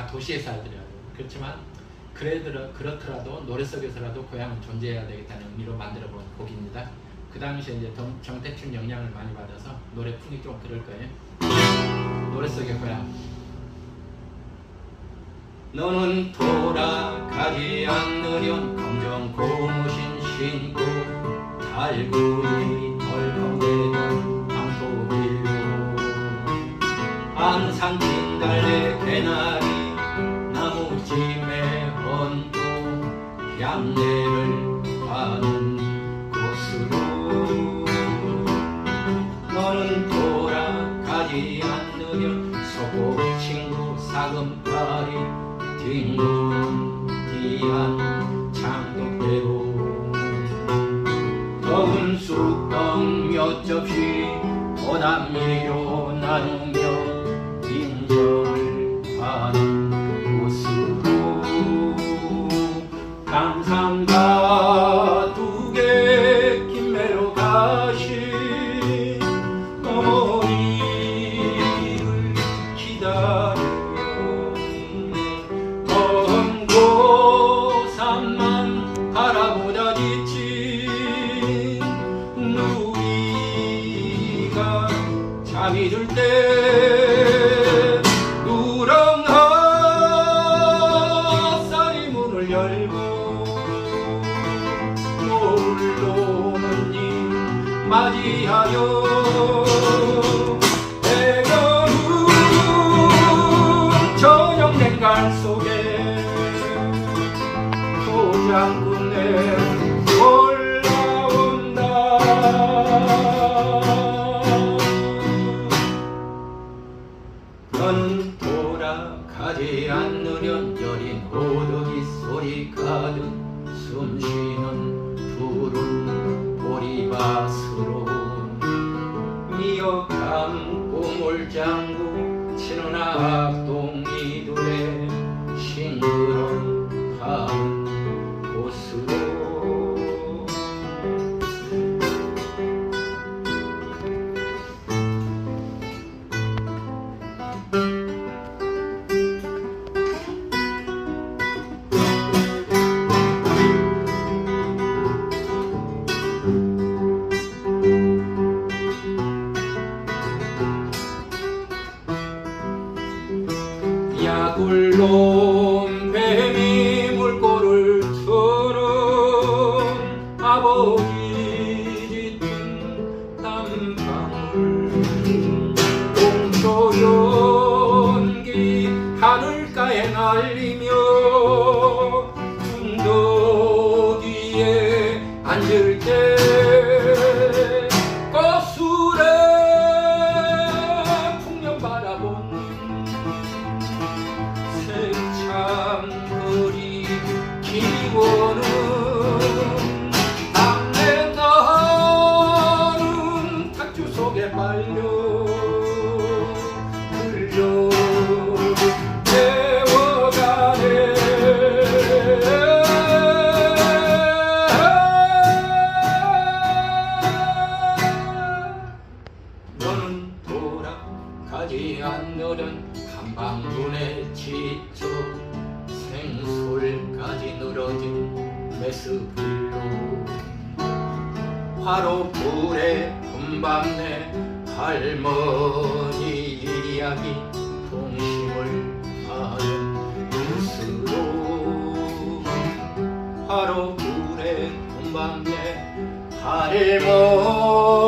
다 도시에 살더라고요. 그렇지만 그래도 그렇더라도 노래 속에서라도 고향은 존재해야 되겠다는 의미로 만들어 본 곡입니다. 그 당시에 이제 정- 정태춘 영향을 많이 받아서 노래 풍이 좀 그럴 거예요. 노래 속의 고향. 너는 돌아가지 않으련 검정 고무신 신고 달구이 덜컹대던 방토길로 안산 진달래 개나 향내를 가는 곳으로 너는 돌아가지 않으면 소고 친구 사금팔이 뒹굴디한 장독대로 더운 쑥떡 몇 접시 보남미로 나누며 인정을 하는 잠이 들때 누렁 햇살이 문을 열고 놀러 오는 님 맞이하여 배겨운 저녁 냉갈 속에 도장군에 너는 돌아가지 않으련 여린 호덕이 소리 가득 숨쉬는 푸른 보리밭으로. 미어 감고 몰장구 치는 악 놓은 뱀이 물꼬를 트는 아버지 짙은 땀방울. 동초 연기 하늘가에 날리며 중도기에 앉을 때 거술의 풍년 바라본 기원은 남내 나는 탁주 속에 빨려 흘려 되어가네. 너는 돌아가지 않으련 한방눈에 지쳐 메스불로 화로 불에 분밤내 할머니 이야기 동심을 하는 곳으로. 화로 불에 분밤내 할머니